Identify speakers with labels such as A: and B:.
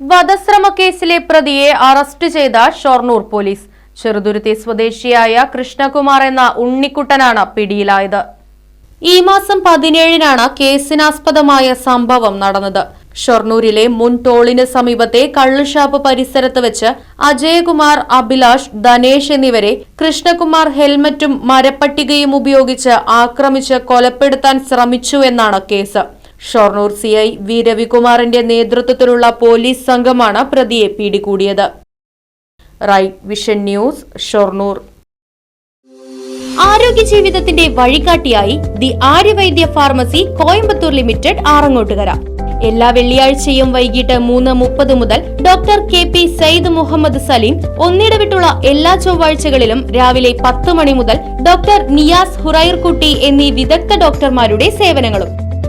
A: വധശ്രമ കേസിലെ പ്രതിയെ അറസ്റ്റ് ചെയ്ത ഷൊർണൂർ പോലീസ്. ചെറുതുരുത്തി സ്വദേശിയായ കൃഷ്ണകുമാർ എന്ന ഉണ്ണിക്കുട്ടനാണ് പിടിയിലായത്. ഈ മാസം പതിനേഴിനാണ് കേസിനാസ്പദമായ സംഭവം നടന്നത്. ഷൊർണൂരിലെ മുൻ ടോളിന് സമീപത്തെ കള്ളുഷാപ്പ് പരിസരത്ത് വെച്ച് അജയകുമാർ അഭിലാഷ് ധനേഷ് എന്നിവരെ കൃഷ്ണകുമാർ ഹെൽമറ്റും മരപ്പട്ടികയും ഉപയോഗിച്ച് ആക്രമിച്ച് കൊലപ്പെടുത്താൻ ശ്രമിച്ചു എന്നാണ് case. Shoranur C I V രവികുമാറിന്റെ നേതൃത്വത്തിലുള്ള പോലീസ് സംഘമാണ് പ്രതിയെ പിടികൂടിയത്. റൈറ്റ് വിഷൻ ന്യൂസ് ആരോഗ്യ ജീവിതത്തിന്റെ വഴികാട്ടിയായി the Arya Vaidya pharmacy Coimbatore limited Arangottukara. എല്ലാ വെള്ളിയാഴ്ചയും വൈകിട്ട് മൂന്ന് മുപ്പത് മുതൽ doctor K P Syed Muhammad Saleem ഒന്നിടവിട്ടുള്ള എല്ലാ ചൊവ്വാഴ്ചകളിലും രാവിലെ പത്ത് മണി മുതൽ ഡോക്ടർ നിയാസ് ഹുറൈർകുട്ടി എന്നീ വിദഗ്ധ ഡോക്ടർമാരുടെ സേവനങ്ങളും